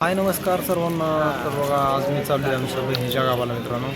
हाय नमस्कार सर्वांना. तर बघा आज मी चाललो आहे आमच्या बहिणीच्या गावाला मित्रांनो.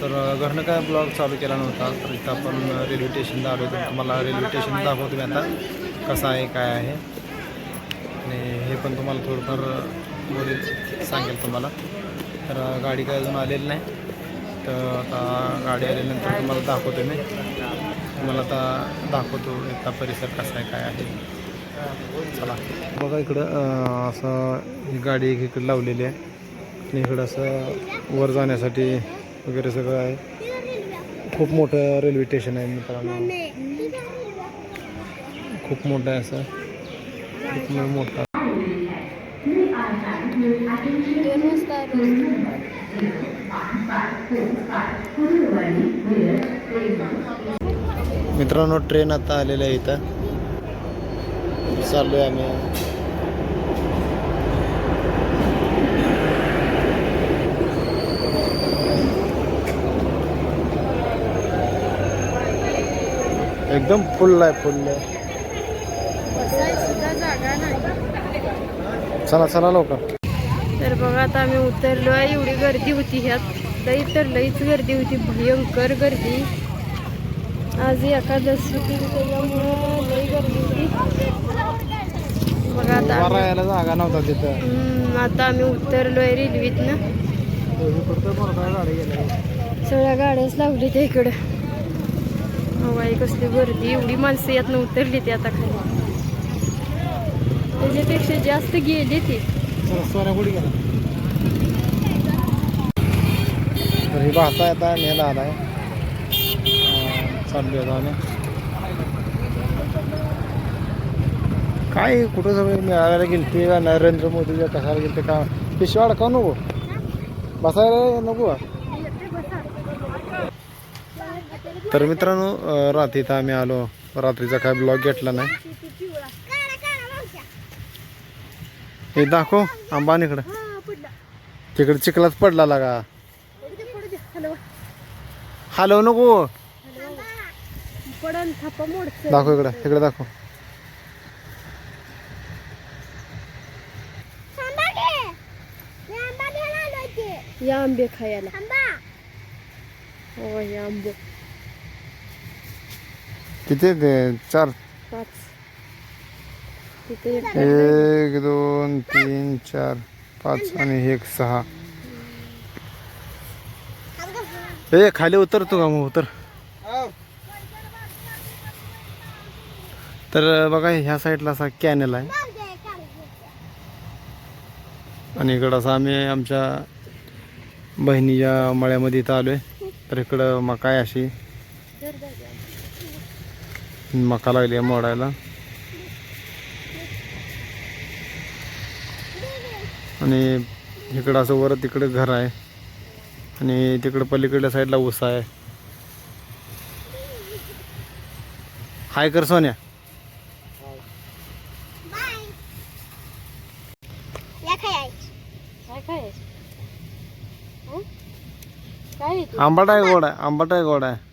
तर घरनं काय ब्लॉग चालू केला नव्हता तर इथं आपण रेल्वे स्टेशनला आलो तर तुम्हाला रेल्वे स्टेशन दाखवतो मी आता कसं आहे काय आहे. आणि हे पण तुम्हाला थोडंफार बोलेल सांगेल तुम्हाला. तर गाडी काय अजून आलेली नाही. तर आता गाडी आल्यानंतर तुम्हाला दाखवतो मी. तुम्हाला आता दाखवतो इथला परिसर कसा आहे काय आहे. चला. बघा इकडं असं ही गाडी एक इकडे लावलेली आहे. आणि इकडं असं वर जाण्यासाठी वगैरे सगळं आहे. खूप मोठं रेल्वे स्टेशन आहे मित्रांनो. खूप मोठं आहे असं. खूप मोठं. मित्रांनो ट्रेन आता आलेली आहे इथं. चाललो आहे आम्ही. एकदम फुल आहे फुल आहे. चला चला लवकर. तर बघा आता आम्ही उतरलो आहे. एवढी गर्दी होती ह्यात. लई तर लईच गर्दी होती. भयंकर गर्दी. आज एकादश होती त्याच्यामुळं लई गर्दी होती. बघा आता उभा आम्ही- राहायला जागा नव्हता तिथं. हम्म, आता आम्ही उतरलो आहे रेल्वेतनं सगळ्या गाड्याच लावली त्या इकडं. हवाई कसली गर्दी एवढी माणसं यातनं उतरली ती आता खाली. त्याच्यापेक्षा जास्त गेली ती. सोन्या कुठे गेला? तर ही भाषा आता नेला आला आहे चालू आहे आम्ही काय कुठं सगळे मिळायला गेलते का? नरेंद्र मोदीच्या कशाला गेलते का? पिशवा अडकाव नको? बसायला नको तर मित्रांनो अं, रात्रीत आम्ही आलो. रात्रीचा काय ब्लॉग घेतला नाही. हे दाखव अंबान इकडं. तिकडे चिखलात पडला लागा. हलव नको. पडन थापा मोडच दाखव इकडं इकडे दाखव. या आंबे खायला. हो या आंबे. किती? चार. पाच. एक दोन तीन चार पाच आणि एक सहा. ए खाली उतरतो का मग उतर. तर बघा ह्या साईडला असा कॅनल आहे. आणि इकडं असं आम्ही आमच्या बहिणीच्या मळ्यामध्ये इथं आलोय. तर इकडं मका आहे अशी. मका लागली आहे मोडायला. आणि इकडं असं वर तिकडं घर आहे. आणि तिकडं पलीकडल्या साईडला ऊस आहे. हाय कर सोन्या काय काय हं? काय आहे ते? आंबट आहे गोड आहे आंबट आहे गोड आहे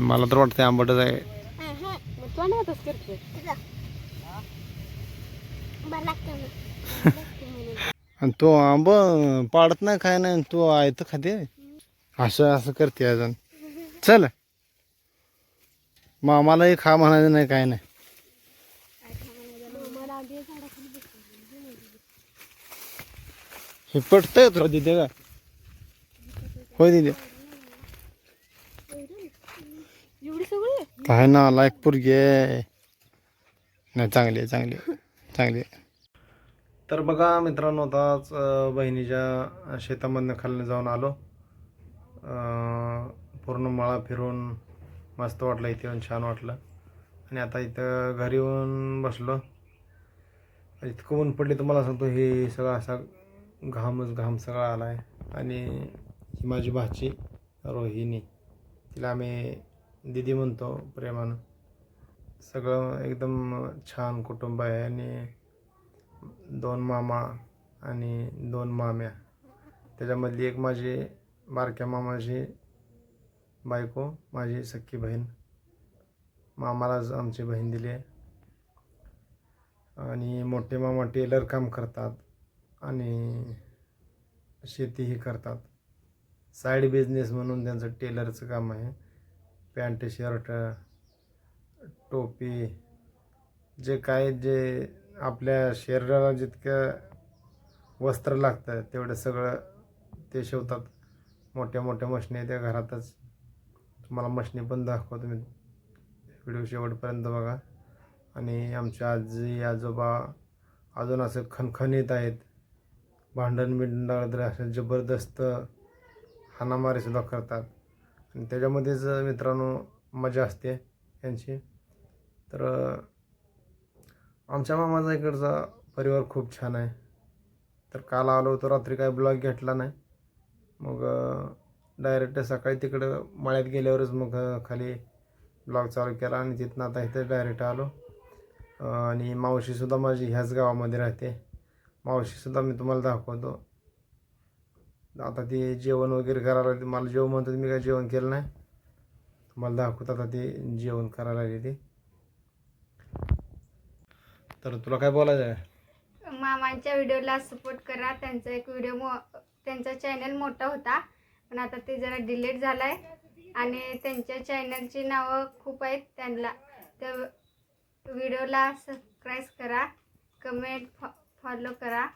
मला तर वाटतं आंबटच आहे तू आणि तो आंब पाडत नाही काय नाही तू आहे तर खाते असं असं करते अजून चल मामालाही खा म्हणायचं नाही काय नाही हे पटतंय तुला तिथे का? होय काय ना लायक पोरगी आहे. नाही चांगली आहे चांगली आहे चांगली आहे. तर बघा मित्रांनो आताच बहिणीच्या शेतामधनं खालनं जाऊन आलो. पूर्ण मळा फिरून मस्त वाटलं इथे येऊन छान वाटलं. आणि आता इथं घरी येऊन बसलो. इतकं ऊन पडले तुम्हाला सांगतो हे सगळं असा घामच घाम सगळा आला आहे आणि ही माझी भाची रोहिणी तिला आम्ही दिदी म्हणतो प्रेमानं. सगळं एकदम छान कुटुंब आहे आणि दोन मामा आणि दोन माम्या. त्याच्यामधली एक माझी बारक्या मामाची बायको माझी सख्खी बहीण. मामालाच आमची बहीण दिली आहे. आणि मोठे मामा टेलर काम करतात. आणि शेतीही करतात. साईड बिझनेस म्हणून त्यांचं टेलरचं काम आहे. पॅन्ट शर्ट टोपी जे काय जे आपल्या शरीराला जितकं वस्त्र लागतं तेवढं सगळं ते शिवतात. मोठ्या मोठ्या मशनी आहेत त्या घरातच. तुम्हाला मशनी पण दाखवतो मी. व्हिडिओ शेवटपर्यंत बघा. आणि आमच्या आजी आजोबा अजून असं खणखणीत आहेत. भांडण बिंडण तर असं जबरदस्त हाणामारीसुद्धा करतात. आणि त्याच्यामध्येच मित्रांनो मजा असते यांची. तर आमच्या मामाचा इकडचा परिवार खूप छान आहे. तर काल आलो होतो रात्री काय ब्लॉग घेतला नाही. मग डायरेक्ट सकाळी तिकडं माळ्यात गेल्यावरच मग खाली ब्लॉग चालू केला आणि तिथनं आता इथे डायरेक्ट आलो. आणि मावशीसुद्धा माझी ह्याच गावामध्ये राहते. मावशीसुद्धा मी तुम्हाला दाखवतो. आता ते जेवण वगैरे करायला ते मला जेवण म्हणतो मी काय जेवण केलं नाही. तुम्हाला दाखवतो आता ते जेवण करायला लागली ते. तर तुला काय बोलायचं आहे मामांच्या व्हिडिओला सपोर्ट करा. त्यांचा एक व्हिडिओ मो त्यांचा चॅनल मोठा होता. पण आता ते जरा डिलीट झाला आहे आणि त्यांच्या चॅनलची नावं खूप आहेत. त्यांना त्या व्हिडिओला सबस्क्राईब करा. कमेंट फॉ फॉलो करा.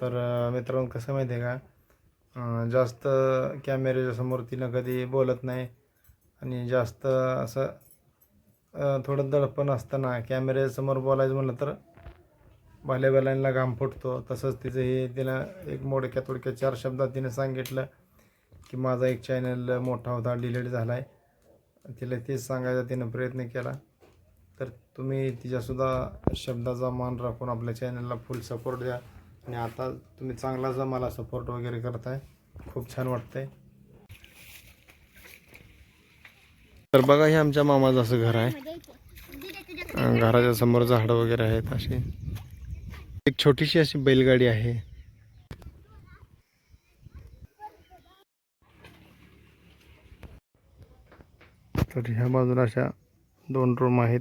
तर मित्रांनो कसं माहिती आहे का? जास्त कॅमेऱ्याच्या समोर तिनं कधी बोलत नाही. आणि जास्त असं थोडं दडपण असताना कॅमेऱ्यासमोर बोलायचं म्हटलं तर भल्या घाम फुटतो. तसंच तिचं हे तिनं एक मोडक्या थोडक्या चार शब्दात तिनं सांगितलं की माझा एक चॅनल मोठा होता डिलीट झाला आहे तिला तेच सांगायचा तिनं प्रयत्न केला. तर तुम्ही तिच्यासुद्धा शब्दाचा मान राखून आपल्या चॅनलला फुल सपोर्ट द्या. आणि आता तुम्ही चांगलाच मला सपोर्ट वगैरे करताय. खूप छान वाटतंय. तर बघा हे आमच्या मामाचं असं घर आहे. घराच्या समोर झाडं वगैरे आहेत अशी. एक छोटीशी अशी बैलगाडी आहे. तर ह्या बाजूला अशा दोन रूम आहेत.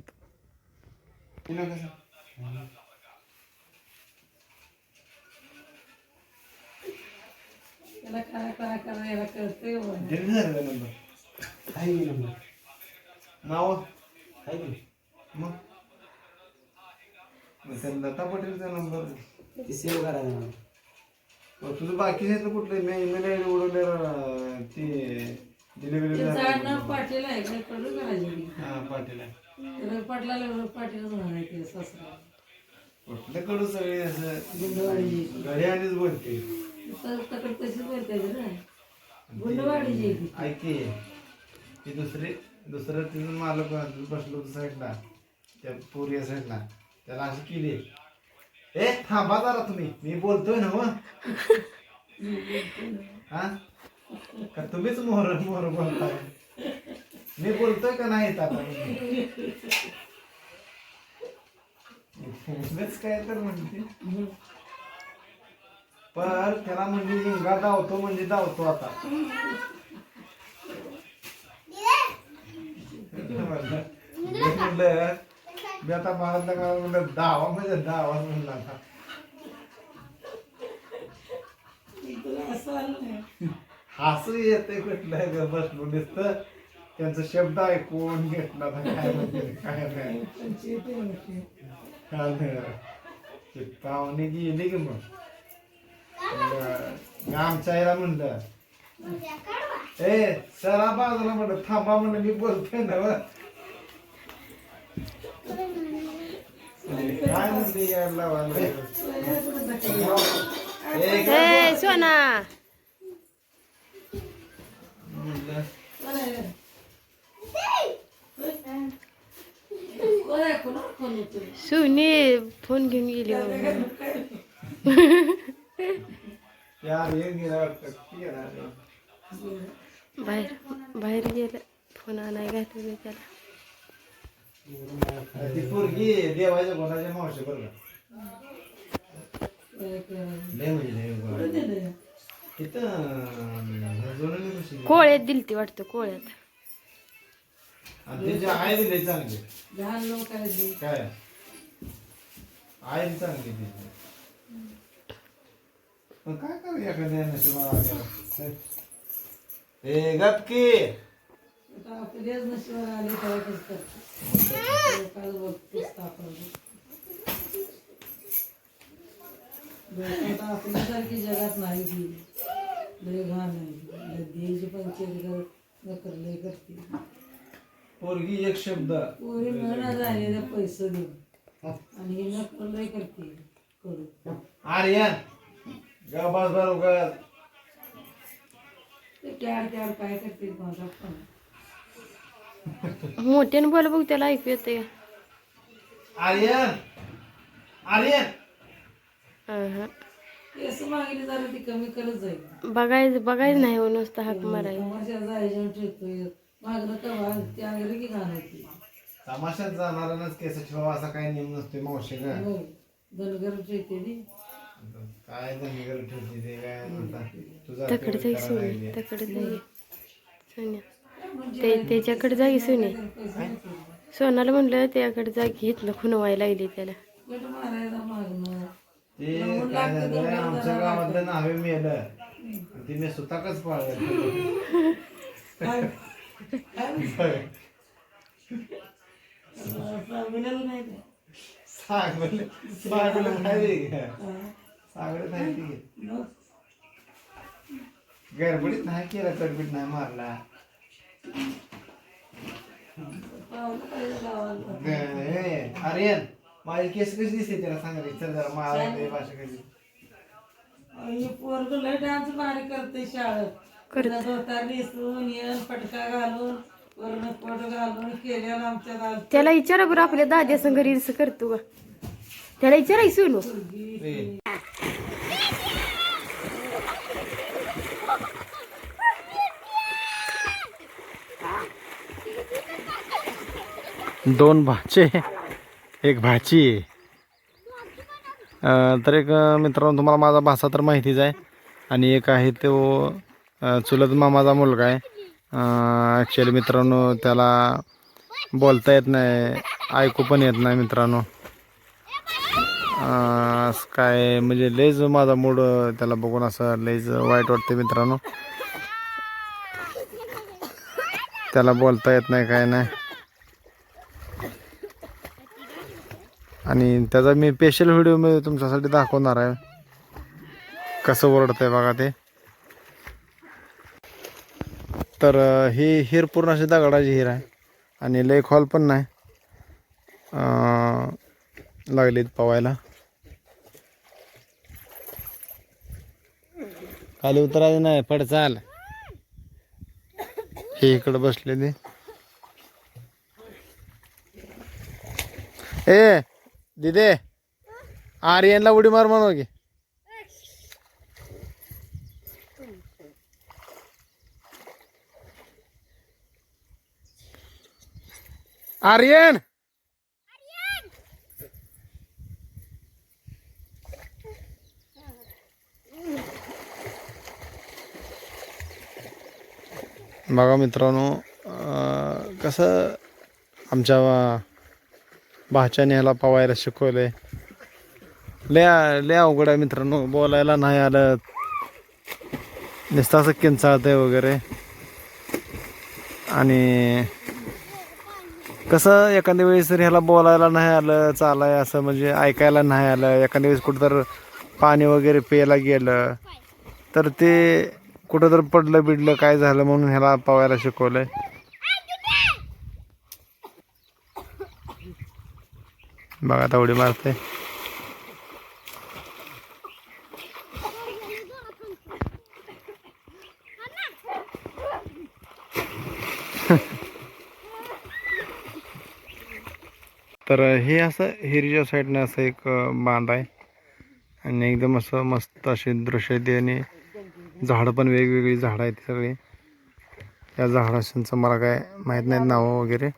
त्याला काय काय करायला कळते नाव मग लता पटेलचा नंबर सेव्ह करायला तुझं बाकी कुठलं मी ईमेल आय डी उडवलेलं ते डिलिव्हरी नाव पाटील आहे करायची हा पाटील आहे. त्याला पाटलाला पाटील म्हणाले ते सासरा. कुठलं कडू सगळे असं गुंडवाडी. घरी आलीच बोलते. तकडे तशीच बोलतायचं ना गुंडवाडीची आहे ती. ऐक ती दुसरी दुसरं तिथून मालक बसलो होतं साईडला. त्या पोरी साईडला. त्याला अशी केली. ए थांबा जरा तुम्ही. मी बोलतोय ना मग हा? का तुम्हीच मोहर मोहर बोलताय? मी बोलतोय का नाही काय तर म्हणते. पर त्याला म्हणजे हिंगा धावतो म्हणजे धावतो आता. म्हणलं मी आता महाराजला काय म्हणलं दावा म्हणजे दावा म्हणला आता. हसू येते कुठलं बसलो नुसतं. त्यांचा शब्द ऐकून घेतला काय म्हणजे काय नाही. पाहुणे गेली की मग. आमच्या आईला म्हणलं ए सरा बाजूला म्हणलं थांबा म्हणलं मी बोलतोय ना. काय म्हणते यायला सोना. म्हणलं सुनी फोन घेऊन गेली? बाहेर बाहेर गेलं फोन आणाय घातलं त्याला ती पोरगी कोणाच्या मावशी बरं का? लय म्हणजे? तिथं? कोळ्यात दिलती वाटतं कोळ्यात आणि त्याची आई बी लय चांगली. लहान लोक आहेत ते. काय? बी चांगली पण काय करू एखाद्या नशिबाला आल्यावर? ए गपकी आता आपल्याच नशिबावर आले काय करतात. काल बघतेस आपण आता आपल्यासारखी जगात नाही लय घाण आहे. पंचायत कर नकर लय करते. पोरगी एक शब्द. पोरी मिळणार झालेले पैसे देऊन. आणि हे नकर लय करते? करू. आर्यन गा बस बर उगाच. ते ट्याड ट्याड काय करते माझा पण. मोठ्याने बोल बघ त्याला ऐकू येते आर्यन आर्यन. केस मागली जरा ती कमी करत जाईल. बघायचं बघायचं नाही हो नुसतं हाक मारायचं तमाशा जायच्या ठेवतोय. मागलं तर ते की होती तमाशात जाणाऱ्यांनाच केस ठेवा असा काही नियम नसतोय मावशी का धनगर ती काय धनगर ठेवते ते काय म्हणता तुझा तकडे पेट जाई सोने राहिली. तकडे जाई. सोन्या. ते त्याच्याकडे जागी सोने. सोनाला म्हणलं त्याकडे जागी घेतलं खुनवायला लागली त्याला. पेट मारायला मागणं. ते काय झालं? आमच्या गावातलं नावे मेलं. आणि ते मी सुताकच पाळलं. काय नाही ते का मग गडबडीत नाही नाही मारला पावलं पाहिजे गावाला ग- हे, आर्यन माझी केस कशी दिसते त्याला सांगा रे. चल जरा मारा भाषा कशी आणि पोरग लय डान्स भारी करते शाळेत पटका घालून त्याला विचारा बरं आपल्या दाद्या संग रील्स करतो का त्याला विचाराय सोनू. दोन भाचे. एक भाची. तर एक मित्रांनो तुम्हाला माझा भाषा तर माहितीच आहे. आणि एक आहे तो चुलत मामाचा मुलगा आहे. ॲक्च्युली मित्रांनो त्याला बोलता येत नाही ऐकू पण येत नाही मित्रांनो. असं काय म्हणजे लयच माझा मूड त्याला बघून असं लयच वाईट वाटते मित्रांनो. त्याला बोलता येत नाही काय नाही. आणि त्याचा मी स्पेशल व्हिडिओ मी तुमच्यासाठी दाखवणार आहे. कसं ओरडतंय बघा ते. तर ही हिर पूर्ण अशी दगडाची हिर आहे. आणि लय हॉल पण नाही. लागलीत पवायला. खाली उतरायचं नाही पड चाल. हे इकडे बसले ते ए दिदे आर्यनला उडी मार म्हणू की आर्यन! बघा मित्रांनो कसं आमच्या भाच्याने ह्याला पवायला शिकवले लय लय अवघड आहे मित्रांनो बोलायला नाही आलं. नुसतं असं किंचाळतंय वगैरे. आणि कसं एखाद्या वेळेस जर ह्याला बोलायला नाही आलं चालाय असं म्हणजे ऐकायला नाही आलं एखाद्या वेळेस कुठं तर पाणी वगैरे प्यायला गेलं तर ते कुठं तर पडलं बिडलं काय झालं म्हणून ह्याला पवायला शिकवलंय. बघा आता उडी मारते तर हे असं हिरीच्या साईडनं असं एक बांध आहे. आणि एकदम असं मस्त असे दृश्य आहे ते आणि झाडं पण वेगवेगळी झाडं आहेत सगळी. त्या झाडांचं मला काय माहीत नाहीत नावं वगैरे.